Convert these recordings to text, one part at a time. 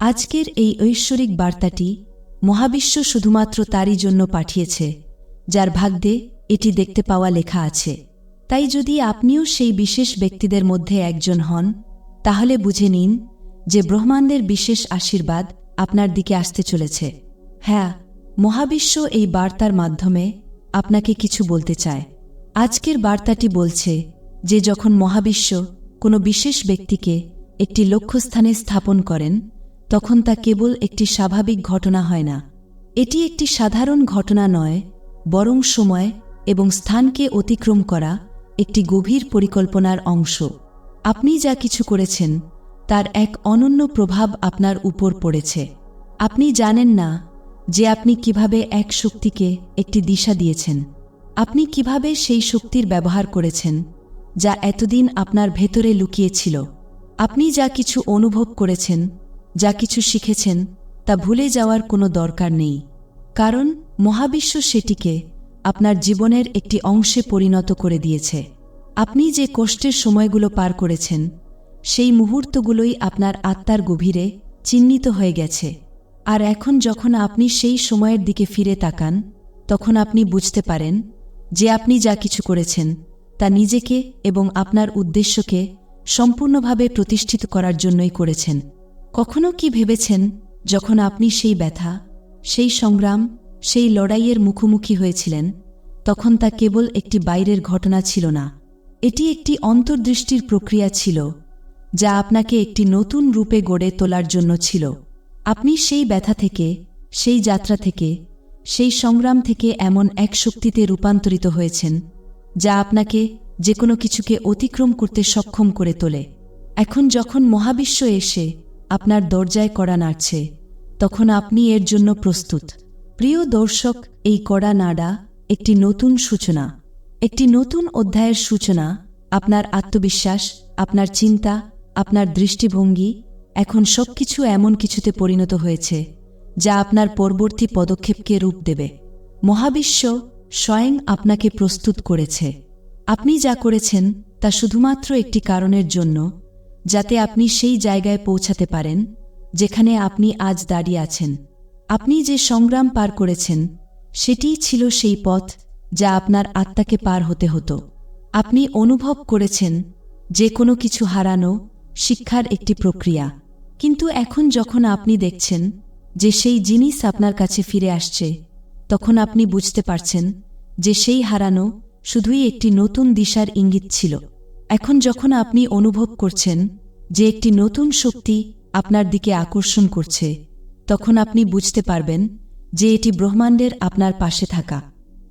আজকের এই ঐশ্বরিক বার্তাটি মহাবিশ্ব শুধুমাত্র তারই জন্য পাঠিয়েছে, যার ভাগ্যে এটি দেখতে পাওয়া লেখা আছে। তাই যদি আপনিও সেই বিশেষ ব্যক্তিদের মধ্যে একজন হন, তাহলে বুঝে নিন যে ব্রহ্মাণ্ডের বিশেষ আশীর্বাদ আপনার দিকে আসতে চলেছে। হ্যাঁ মহাবিশ্ব এই বার্তার মাধ্যমে আপনাকে কিছু বলতে চায়। আজকের বার্তাটি বলছে যে যখন মহাবিশ্ব কোনো বিশেষ ব্যক্তিকে একটি লক্ষ্যস্থানে স্থাপন করেন তখন তা কেবল একটি স্বাভাবিক ঘটনা হয় না। এটি একটি সাধারণ ঘটনা নয়, বরং সময় এবং স্থানকে অতিক্রম করা একটি গভীর পরিকল্পনার অংশ। আপনি যা কিছু করেছেন, তার এক অনন্য প্রভাব আপনার উপর পড়েছে। আপনি জানেন না যে আপনি কীভাবে এক শক্তিকে একটি দিশা দিয়েছেন। আপনি কীভাবে সেই শক্তির ব্যবহার করেছেন, যা এতদিন আপনার ভেতরে লুকিয়েছিল। আপনি যা কিছু অনুভব করেছেন যা কিছু শিখেছেন তা ভুলে যাওয়ার কোনো দরকার নেই। কারণ মহাবিশ্ব সেটিকে আপনার জীবনের একটি অংশে পরিণত করে দিয়েছে। আপনি যে কষ্টের সময়গুলো পার করেছেন, সেই মুহূর্তগুলোই আপনার আত্মার গভীরে চিহ্নিত হয়ে গেছে। আর এখন যখন আপনি সেই সময়ের দিকে ফিরে তাকান, তখন আপনি বুঝতে পারেন যে আপনি যা কিছু করেছেন, তা নিজেকে এবং আপনার উদ্দেশ্যকে সম্পূর্ণভাবে প্রতিষ্ঠিত করার জন্যই করেছেন। কখনো কি ভেবেছেন, যখন আপনি সেই ব্যথা, সেই সংগ্রাম, সেই লড়াইয়ের মুখোমুখি হয়েছিলেন, তখন তা কেবল একটি বাইরের ঘটনা ছিল না। এটি একটি অন্তর্দৃষ্টির প্রক্রিয়া ছিল, যা আপনাকে একটি নতুন রূপে গড়ে তোলার জন্য ছিল। আপনি সেই ব্যথা থেকে, সেই যাত্রা থেকে, সেই সংগ্রাম থেকে এমন এক শক্তিতে রূপান্তরিত হয়েছেন, যা আপনাকে যে কোনো কিছুকে অতিক্রম করতে সক্ষম করে তোলে। এখন যখন মহাবিশ্ব এসে আপনার দরজায় কড়া নাড়ছে। তখন আপনি এর জন্য প্রস্তুত। প্রিয় দর্শক, এই কড়া নাড়া একটি নতুন সূচনা। একটি নতুন অধ্যায়ের সূচনা, আপনার আত্মবিশ্বাস, আপনার চিন্তা, আপনার দৃষ্টিভঙ্গি, এখন সবকিছু এমন কিছুতে পরিণত হয়েছে, যা আপনার পরবর্তী পদক্ষেপকে রূপ দেবে। মহাবিশ্ব স্বয়ং আপনাকে প্রস্তুত করেছে। আপনি যা করেছেন, তা শুধুমাত্র একটি কারণের জন্য যাতে আপনি সেই জায়গায় পৌঁছাতে পারেন, যেখানে আপনি আজ দাঁড়িয়ে আছেন। আপনি যে সংগ্রাম পার করেছেন, সেটিই ছিল সেই পথ যা আপনার আত্মাকে পার হতে হতো। আপনি অনুভব করেছেন, যে কোনো কিছু হারানো শিক্ষার একটি প্রক্রিয়া। কিন্তু এখন যখন আপনি দেখছেন, যে সেই জিনিস আপনার কাছে ফিরে আসছে, তখন আপনি বুঝতে পারছেন, যে সেই হারানো শুধুই একটি নতুন দিশার ইঙ্গিত ছিল। এখন যখন আপনি অনুভব করছেন যে একটি নতুন শক্তি আপনার দিকে আকর্ষণ করছে, তখন আপনি বুঝতে পারবেন যে এটি ব্রহ্মাণ্ডের আপনার পাশে থাকা।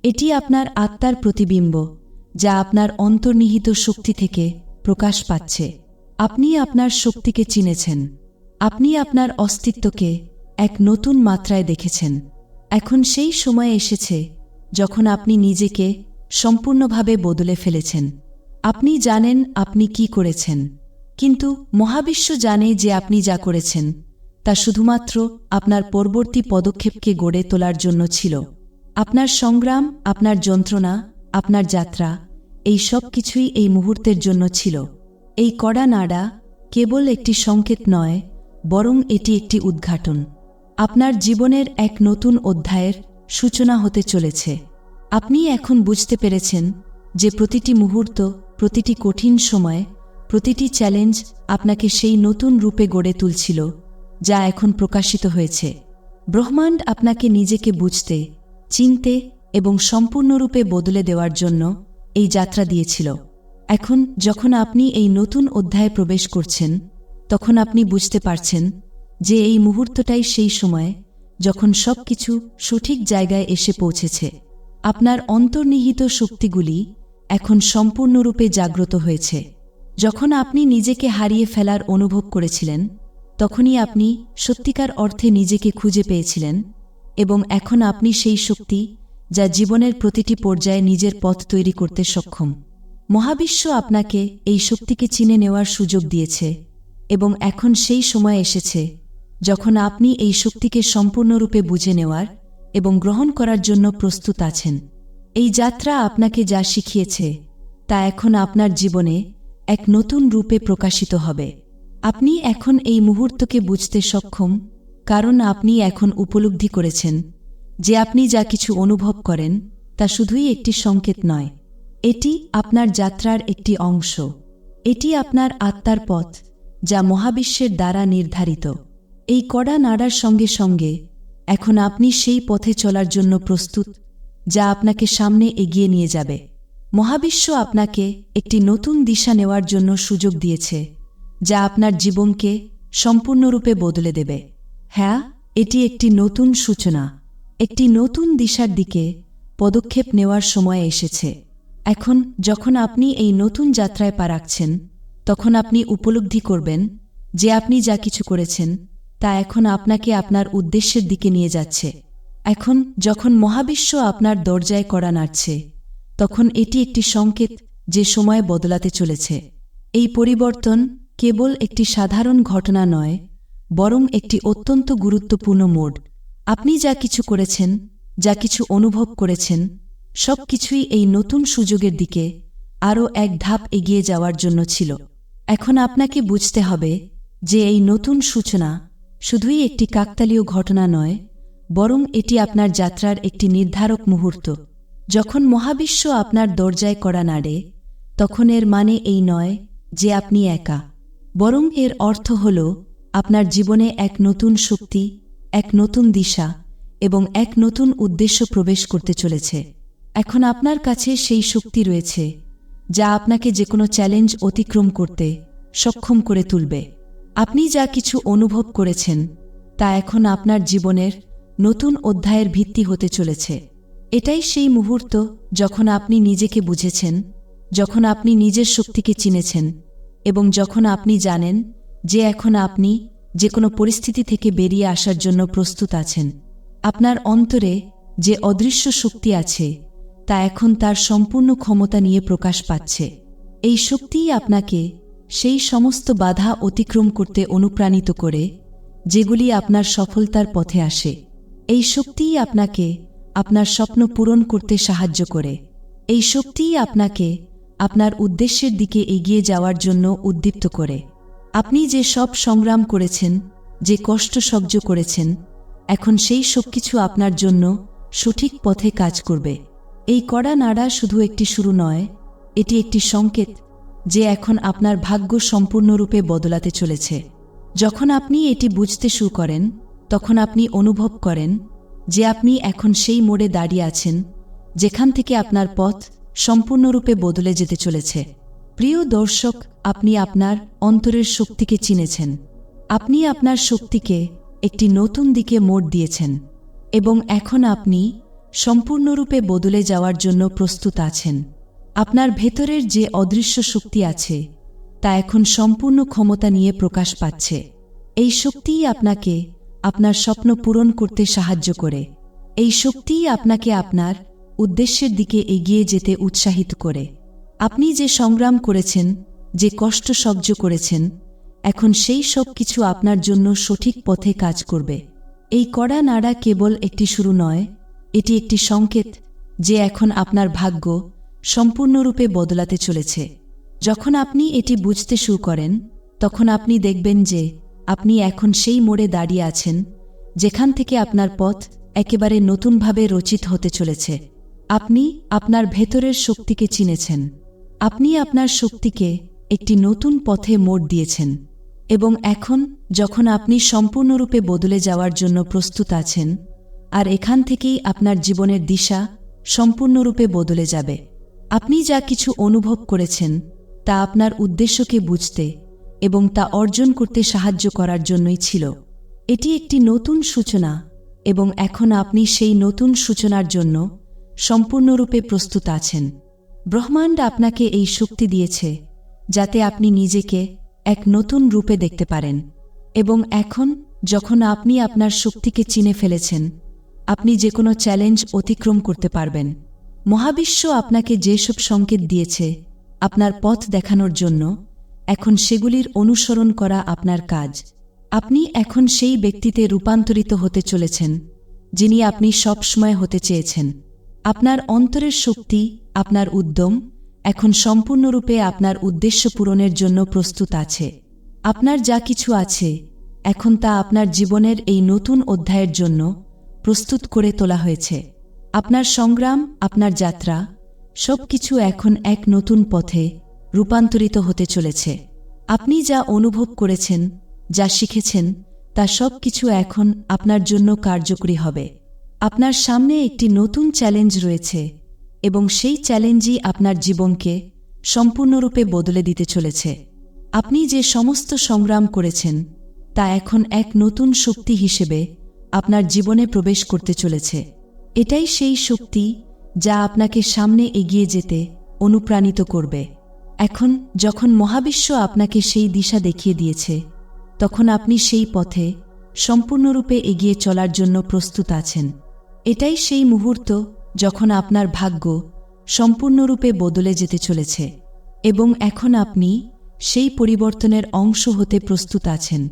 এটি আপনার আত্মার প্রতিবিম্ব, যা আপনার অন্তর্নিহিত শক্তি থেকে প্রকাশ পাচ্ছে। আপনি আপনার শক্তিকে চিনেছেন। আপনি আপনার অস্তিত্বকে এক নতুন মাত্রায় দেখেছেন। এখন সেই সময় এসেছে যখন আপনি নিজেকে সম্পূর্ণভাবে বদলে ফেলেছেন। আপনি জানেন আপনি কি করেছেন। কিন্তু মহাবিশ্ব জানে যে আপনি যা করেছেন, তা শুধুমাত্র আপনার পরবর্তী পদক্ষেপকে গড়ে তোলার জন্য ছিল। আপনার সংগ্রাম, আপনার যন্ত্রণা, আপনার যাত্রা, এই সব কিছুই এই মুহূর্তের জন্য ছিল। এই কড়া নাড়া কেবল একটি সংকেত নয়, বরং এটি একটি উদ্ঘাটন। আপনার জীবনের এক নতুন অধ্যায়ের সূচনা হতে চলেছে। আপনি এখন বুঝতে পেরেছেন যে প্রতিটি মুহূর্ত, প্রতিটি কঠিন সময় প্রতিটি চ্যালেঞ্জ আপনাকে সেই নতুন রূপে গড়ে তুলছিল, যা এখন প্রকাশিত হয়েছে। ব্রহ্মাণ্ড আপনাকে নিজেকে বুঝতে, চিনতে এবং সম্পূর্ণরূপে বদলে দেওয়ার জন্য এই যাত্রা দিয়েছিল। এখন যখন আপনি এই নতুন অধ্যায়ে প্রবেশ করছেন, তখন আপনি বুঝতে পারছেন যে এই মুহূর্তটাই সেই সময় যখন সব কিছু সঠিক জায়গায় এসে পৌঁছেছে। আপনার অন্তর্নিহিত শক্তিগুলি এখন সম্পূর্ণরূপে জাগ্রত হয়েছে। যখন আপনি নিজেকে হারিয়ে ফেলার অনুভব করেছিলেন, তখনই আপনি সত্যিকার অর্থে নিজেকে খুঁজে পেয়েছিলেন এবং এখন আপনি সেই শক্তি যা জীবনের প্রতিটি পর্যায়ে নিজের পথ তৈরি করতে সক্ষম। মহাবিশ্ব আপনাকে এই শক্তিকে চিনে নেওয়ার সুযোগ দিয়েছে এবং এখন সেই সময় এসেছে যখন আপনি এই শক্তিকে সম্পূর্ণরূপে বুঝে নেওয়ার এবং গ্রহণ করার জন্য প্রস্তুত আছেন। এই যাত্রা আপনাকে যা শিখিয়েছে, তা এখন আপনার জীবনে এক নতুন রূপে প্রকাশিত হবে। আপনি এখন এই মুহূর্তকে বুঝতে সক্ষম, কারণ আপনি এখন উপলব্ধি করেছেন যে আপনি যা কিছু অনুভব করেন, তা শুধুই একটি সংকেত নয়। এটি আপনার যাত্রার একটি অংশ। এটি আপনার আত্মার পথ, যা মহাবিশ্বের দ্বারা নির্ধারিত। এই কড়া নাড়ার সঙ্গে সঙ্গে, এখন আপনি সেই পথে চলার জন্য প্রস্তুত, যা আপনাকে সামনে এগিয়ে নিয়ে যাবে। মহাবিশ্ব আপনাকে একটি নতুন দিশা নেওয়ার জন্য সুযোগ দিয়েছে, যা আপনার জীবনকে সম্পূর্ণরূপে বদলে দেবে। হ্যাঁ এটি একটি নতুন সূচনা, একটি নতুন দিশার দিকে পদক্ষেপ নেওয়ার সময় এসেছে। এখন যখন আপনি এই নতুন যাত্রায় পা রাখছেন, তখন আপনি উপলব্ধি করবেন যে আপনি যা কিছু করেছেন, তা এখন আপনাকে আপনার উদ্দেশ্যের দিকে নিয়ে যাচ্ছে। এখন যখন মহাবিশ্ব আপনার দরজায় করা নাড়ছে তখন এটি একটি সংকেত যে সময় বদলাতে চলেছে। এই পরিবর্তন কেবল একটি সাধারণ ঘটনা নয়, বরং একটি অত্যন্ত গুরুত্বপূর্ণ মোড। আপনি যা কিছু করেছেন, যা কিছু অনুভব করেছেন, সব কিছুই এই নতুন সুযোগের দিকে আরও এক ধাপ এগিয়ে যাওয়ার জন্য ছিল। এখন আপনাকে বুঝতে হবে যে এই নতুন সূচনা শুধুই একটি কাকতালীয় ঘটনা নয়, বরং এটি আপনার যাত্রার একটি নির্ধারক মুহূর্ত। যখন মহাবিশ্ব আপনার দরজায় করা নাড়ে, তখন এর মানে এই নয় যে আপনি একা। বরং এর অর্থ হল আপনার জীবনে এক নতুন শক্তি, এক নতুন দিশা এবং এক নতুন উদ্দেশ্য প্রবেশ করতে চলেছে। এখন আপনার কাছে সেই শক্তি রয়েছে যা আপনাকে যে কোনো চ্যালেঞ্জ অতিক্রম করতে সক্ষম করে তুলবে। আপনি যা কিছু অনুভব করেছেন, তা এখন আপনার জীবনের নতুন অধ্যায়ের ভিত্তি হতে চলেছে। এটাই সেই মুহূর্ত যখন আপনি নিজেকে বুঝেছেন, যখন আপনি নিজের শক্তিকে চিনেছেন এবং যখন আপনি জানেন যে এখন আপনি যে কোনো পরিস্থিতি থেকে বেরিয়ে আসার জন্য প্রস্তুত আছেন। আপনার অন্তরে যে অদৃশ্য শক্তি আছে, তা এখন তার সম্পূর্ণ ক্ষমতা নিয়ে প্রকাশ পাচ্ছে। এই শক্তিই আপনাকে সেই সমস্ত বাধা অতিক্রম করতে অনুপ্রাণিত করে, যেগুলি আপনার সফলতার পথে আসে। এই শক্তিই আপনাকে আপনার স্বপ্ন পূরণ করতে সাহায্য করে। এই শক্তিই আপনাকে আপনার উদ্দেশ্যের দিকে এগিয়ে যাওয়ার জন্য উদ্দীপ্ত করে। আপনি যে সব সংগ্রাম করেছেন, যে কষ্ট সহ্য করেছেন, এখন সেই সব কিছু আপনার জন্য সঠিক পথে কাজ করবে। এই কড়া নাড়া শুধু একটি শুরু নয়, এটি একটি সংকেত যে এখন আপনার ভাগ্য সম্পূর্ণরূপে বদলাতে চলেছে। যখন আপনি এটি বুঝতে শুরু করেন, তখন আপনি অনুভব করেন যে আপনি এখন সেই মোড়ে দাঁড়িয়ে আছেন, যেখান থেকে আপনার পথ সম্পূর্ণরূপে বদলে যেতে চলেছে। প্রিয় দর্শক, আপনি আপনার অন্তরের শক্তিকে চিনেছেন। আপনি আপনার শক্তিকে একটি নতুন দিকে মোড় দিয়েছেন এবং এখন আপনি সম্পূর্ণরূপে বদলে যাওয়ার জন্য প্রস্তুত আছেন। আপনার ভেতরের যে অদৃশ্য শক্তি আছে, তা এখন সম্পূর্ণ ক্ষমতা নিয়ে প্রকাশ পাচ্ছে। এই শক্তিই আপনাকে আপনার স্বপ্ন পূরণ করতে সাহায্য করে। এই শক্তিই আপনাকে আপনার উদ্দেশ্যের দিকে এগিয়ে যেতে উৎসাহিত করে। আপনি যে সংগ্রাম করেছেন, যে কষ্ট সহ্য করেছেন, এখন সেই সব কিছু আপনার জন্য সঠিক পথে কাজ করবে। এই কড়া নাড়া কেবল একটি শুরু নয়, এটি একটি সংকেত যে এখন আপনার ভাগ্য সম্পূর্ণরূপে বদলাতে চলেছে। যখন আপনি এটি বুঝতে শুরু করেন, তখন আপনি দেখবেন যে আপনি এখন সেই মোড়ে দাঁড়িয়ে আছেন, যেখান থেকে আপনার পথ একেবারে নতুনভাবে রচিত হতে চলেছে। আপনি আপনার ভেতরের শক্তিকে চিনেছেন। আপনি আপনার শক্তিকে একটি নতুন পথে মোড় দিয়েছেন এবং এখন যখন আপনি সম্পূর্ণরূপে বদলে যাওয়ার জন্য প্রস্তুত আছেন, আর এখান থেকেই আপনার জীবনের দিশা সম্পূর্ণরূপে বদলে যাবে। আপনি যা কিছু অনুভব করেছেন, তা আপনার উদ্দেশ্যকে বুঝতে এবং তা অর্জন করতে সাহায্য করার জন্যই ছিল। এটি একটি নতুন সূচনা এবং এখন আপনি সেই নতুন সূচনার জন্য সম্পূর্ণরূপে প্রস্তুত আছেন। ব্রহ্মাণ্ড আপনাকে এই শক্তি দিয়েছে যাতে আপনি নিজেকে এক নতুন রূপে দেখতে পারেন এবং এখন যখন আপনি আপনার শক্তিকে চিনে ফেলেছেন, আপনি যে কোনো চ্যালেঞ্জ অতিক্রম করতে পারবেন। মহাবিশ্ব আপনাকে যেসব সংকেত দিয়েছে আপনার পথ দেখানোর জন্য এখন সেগুলির অনুসরণ করা আপনার কাজ। আপনি এখন সেই ব্যক্তিতে রূপান্তরিত হতে চলেছেন, যিনি আপনি সবসময় হতে চেয়েছেন। আপনার অন্তরের শক্তি, আপনার উদ্যম, এখন সম্পূর্ণরূপে আপনার উদ্দেশ্য পূরণের জন্য প্রস্তুত আছে। আপনার যা কিছু আছে, এখন তা আপনার জীবনের এই নতুন অধ্যায়ের জন্য প্রস্তুত করে তোলা হয়েছে। আপনার সংগ্রাম, আপনার যাত্রা সব কিছু এখন এক নতুন পথে রূপান্তরিত হতে চলেছে। আপনি যা অনুভব করেছেন, যা শিখেছেন, তা সব কিছু এখন আপনার জন্য কার্যকরী হবে। আপনার সামনে একটি নতুন চ্যালেঞ্জ রয়েছে এবং সেই চ্যালেঞ্জই আপনার জীবনকে সম্পূর্ণরূপে বদলে দিতে চলেছে। আপনি যে সমস্ত সংগ্রাম করেছেন, তা এখন এক নতুন শক্তি হিসেবে আপনার জীবনে প্রবেশ করতে চলেছে। এটাই সেই শক্তি যা আপনাকে সামনে এগিয়ে যেতে অনুপ্রাণিত করবে। এখন যখন মহাবিশ্ব আপনাকে সেই দিশা দেখিয়ে দিয়েছে, তখন আপনি সেই পথে সম্পূর্ণরূপে এগিয়ে চলার জন্য প্রস্তুত আছেন। এটাই সেই মুহূর্ত যখন আপনার ভাগ্য সম্পূর্ণরূপে বদলে যেতে চলেছে এবং এখন আপনি সেই পরিবর্তনের অংশ হতে প্রস্তুত আছেন।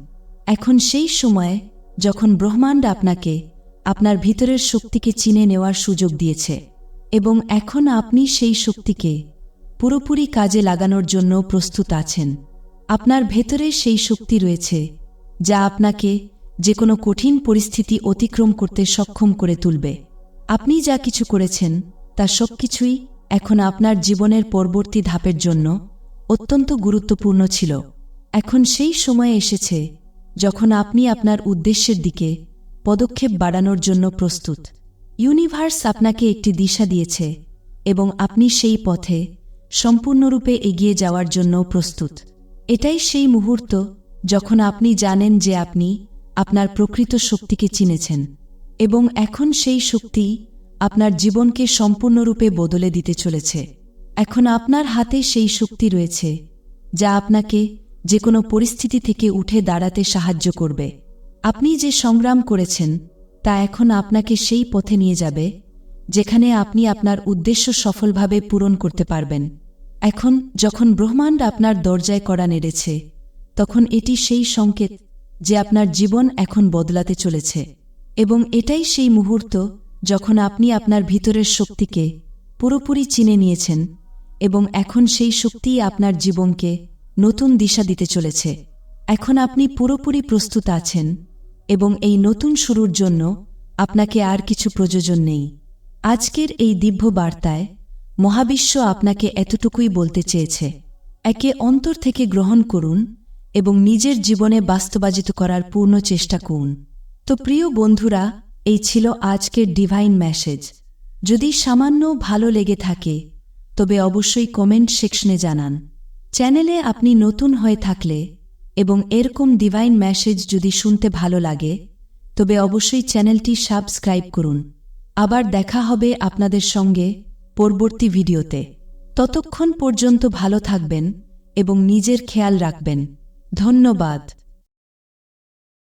এখন সেই সময়ে যখন ব্রহ্মাণ্ড আপনাকে আপনার ভিতরের শক্তিকে চিনে নেওয়ার সুযোগ দিয়েছে এবং এখন আপনি সেই শক্তিকে পুরোপুরি কাজে লাগানোর জন্য প্রস্তুত আছেন। আপনার ভেতরে সেই শক্তি রয়েছে, যা আপনাকে যে কোনো কঠিন পরিস্থিতি অতিক্রম করতে সক্ষম করে তুলবে। আপনি যা কিছু করেছেন, তা সব কিছুই এখন আপনার জীবনের পরবর্তী ধাপের জন্য অত্যন্ত গুরুত্বপূর্ণ ছিল। এখন সেই সময় এসেছে, যখন আপনি আপনার উদ্দেশ্যের দিকে পদক্ষেপ বাড়ানোর জন্য প্রস্তুত। ইউনিভার্স আপনাকে একটি দিশা দিয়েছে এবং আপনি সেই পথে সম্পূর্ণরূপে এগিয়ে যাওয়ার জন্য প্রস্তুত। এটাই সেই মুহূর্ত যখন আপনি জানেন যে আপনি আপনার প্রকৃত শক্তিকে চিনেছেন এবং এখন সেই শক্তি আপনার জীবনকে সম্পূর্ণরূপে বদলে দিতে চলেছে। এখন আপনার হাতে সেই শক্তি রয়েছে যা আপনাকে যে কোনো পরিস্থিতি থেকে উঠে দাঁড়াতে সাহায্য করবে। আপনি যে সংগ্রাম করেছেন তা এখন আপনাকে সেই পথে নিয়ে যাবে যেখানে আপনি আপনার উদ্দেশ্য সফলভাবে পূরণ করতে পারবেন। এখন যখন ব্রহ্মাণ্ড আপনার দরজায় করা নেড়েছে, তখন এটি সেই সংকেত যে আপনার জীবন এখন বদলাতে চলেছে। এবং এটাই সেই মুহূর্ত যখন আপনি আপনার ভিতরের শক্তিকে পুরোপুরি চিনে নিয়েছেন এবং এখন সেই শক্তিই আপনার জীবনকে নতুন দিশা দিতে চলেছে। এখন আপনি পুরোপুরি প্রস্তুত আছেন এবং এই নতুন শুরুর জন্য আপনাকে আর কিছু প্রয়োজন নেই। আজকের এই দিব্য বার্তায় মহাবিশ্ব আপনাকে এতটুকুই বলতে চেয়েছে। একে অন্তর থেকে গ্রহণ করুন এবং নিজের জীবনে বাস্তবায়িত করার পূর্ণ চেষ্টা করুন। তো প্রিয় বন্ধুরা, এই ছিল আজকের ডিভাইন মেসেজ যদি সামান্য ভালো লেগে থাকে, তবে অবশ্যই কমেন্ট সেকশনে জানান। চ্যানেলে আপনি নতুন হয়ে থাকলে এবং এরকম ডিভাইন মেসেজ যদি শুনতে ভালো লাগে, তবে অবশ্যই চ্যানেলটি সাবস্ক্রাইব করুন। আবার দেখা হবে আপনাদের সঙ্গে পরবর্তী ভিডিওতে। ততক্ষণ পর্যন্ত ভালো থাকবেন এবং নিজের খেয়াল রাখবেন। ধন্যবাদ।